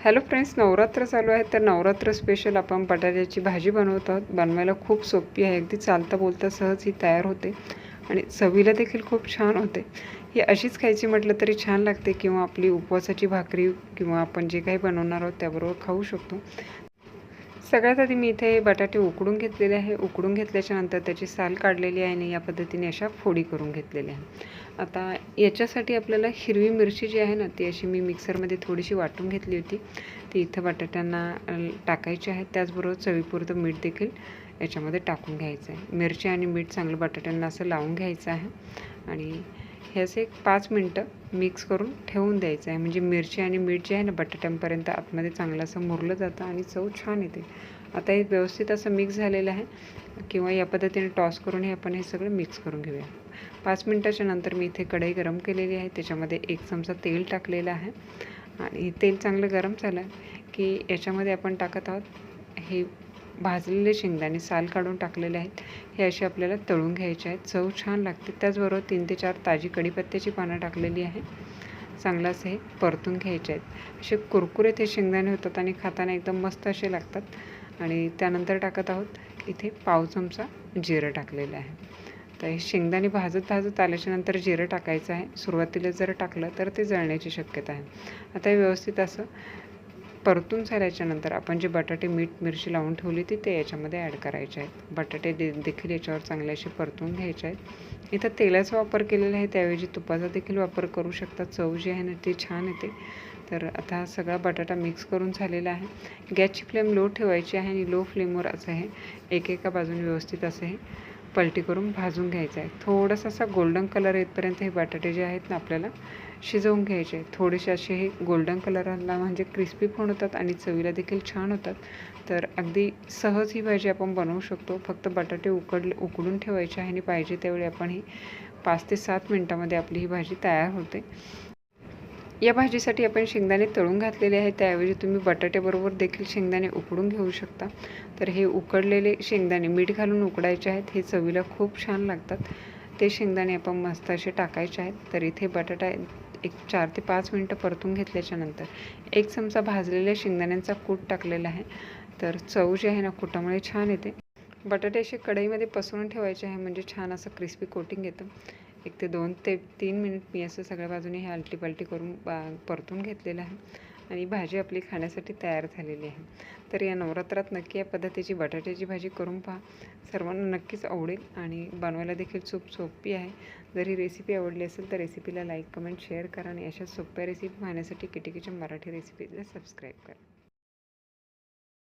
Hello friends Navratra चालू आहे. तर नवरात्र स्पेशल आपण बटाट्याची भाजी बनवत आहोत. बनवायला खूप सोपी आहे. अगदी चालता बोलता सहज ही तयार होते. आणि चवीला देखील खूप छान होते. ही अशीच खायची म्हटलं तरी छान लागते. किंवा आपली उपवासाची भाकरी किंवा आपण जे काही बनवणार आहोत त्याबरोबर खाऊ शकतो. सगळ्यात आधी मी इथे बटाटे उकडून घेतलेले आहे. उकडून घेतल्याच्यानंतर त्याची साल काढलेली आहे आणि या पद्धतीने अशा फोडी करून घेतलेल्या आहे आता याच्यासाठी आपल्याला हिरवी मिरची जी आहे ना ती अशी मी मिक्सरमध्ये थोडीशी वाटून घेतली होती. ती इथं बटाट्यांना टाकायची आहे. त्याचबरोबर चवीपुरतं मीठ देखील याच्यामध्ये टाकून घ्यायचं आहे. मिरची आणि मीठ चांगलं बटाट्यांना असं लावून घ्यायचं आहे. आणि हे एक पाच मिनटं मिक्स करून ठेवून द्यायचं आहे. म्हणजे मिरची आणि मीठ जे आहे ना बटाट्यांपर्यंत आतमध्ये चांगलं असं मुरलं जातं आणि चव छान येते. आता हे व्यवस्थित असं मिक्स झालेलं आहे. किंवा या पद्धतीने टॉस करून हे आपण हे सगळं मिक्स करून घेऊया. पाच मिनटाच्या नंतर मी इथे कढई गरम केलेली आहे. त्याच्यामध्ये एक चमचा तेल टाकलेलं आहे. आणि तेल चांगलं गरम झालं की याच्यामध्ये आपण टाकत आहोत हे भाजलेले शेंगदाणे साल काढून टाकलेले आहेत. हे असे आपल्याला तळून घ्यायचे आहेत. चव छान लागते. त्याचबरोबर तीन ते चार ताजी कढीपत्त्याची पानं टाकलेली आहे चांगलं असं हे परतून घ्यायचे आहेत. असे कुरकुरीत हे शेंगदाणे होतात आणि खाताना एकदम मस्त असे लागतात. आणि त्यानंतर टाकत आहोत इथे पाव चमचा जिरं टाकलेलं आहे. तर हे शेंगदाणे भाजत भाजत आल्याच्यानंतर जिरं टाकायचं आहे. सुरुवातीला जर टाकलं तर ते जळण्याची शक्यता आहे. आता हे व्यवस्थित असं परतून झाल्याच्यानंतर आपण जे बटाटे मीठ मिरची लावून ठेवली ती ते याच्यामध्ये ॲड करायचे आहेत. बटाटे दे देखील याच्यावर चांगले असे परतून घ्यायचे आहेत. इथं तेलाचा वापर केलेला आहे त्याऐवजी तुपाचा देखील वापर करू शकता. चव जी आहे ना ती छान येते. तर आता हा सगळा बटाटा मिक्स करून झालेला आहे. गॅसची फ्लेम लो ठेवायची आहे आणि लो फ्लेमवर असं हे एकेका बाजूने व्यवस्थित असं हे पलटी करून भाजून घ्यायचं आहे. थोडंसं असा गोल्डन कलर येतपर्यंत हे बटाटे जे आहेत ना आपल्याला शिजवून घ्यायचे आहेत. थोडेसे असे हे गोल्डन कलरला म्हणजे क्रिस्पी पण होतात आणि चवीला देखील छान होतात. तर अगदी सहज ही भाजी आपण बनवू शकतो. फक्त बटाटे उकडले उकडून ठेवायचे आहे आणि पाहिजे त्यावेळी आपण ही पाच ते सात मिनटामध्ये आपली ही भाजी तयार होते. या भाजीसाठी आपण शेंगदाणे तळून घातलेले आहेत. त्याऐवजी तुम्ही बटाट्याबरोबर देखील शेंगदाणे उकडून घेऊ शकता. तर हे उकडलेले शेंगदाणे मीठ घालून उकडायचे आहेत. हे चवीला खूप छान लागतात. ते शेंगदाणे आपण मस्त असे टाकायचे आहेत. तर इथे बटाटा एक चार ते पाच मिनटं परतून घेतल्याच्या नंतर एक चमचा भाजलेल्या शेंगदाण्यांचा कूट टाकलेला आहे. तर चव जी आहे ना कुटामुळे छान येते. बटाटे असे कढईमध्ये पसरून ठेवायचे आहे. म्हणजे छान असं क्रिस्पी कोटिंग येतं. एक ते दोन ते तीन मिनिट मी असं सगळ्या बाजूने हे आलटी पालटी करून बा परतून घेतलेलं आहे. आणि भाजी आपली खाण्यासाठी तयार झालेली आहे. तर या नवरात्रात नक्की या पद्धतीची बटाट्याची भाजी करून पहा. सर्वांना नक्कीच आवडेल आणि बनवायला देखील खूप सोपी आहे. जर ही रेसिपी आवडली असेल तर रेसिपीला लाईक कमेंट शेअर करा आणि अशा सोप्या रेसिपी पाहण्यासाठी किटिकीच्या मराठी रेसिपीला सबस्क्राईब करा.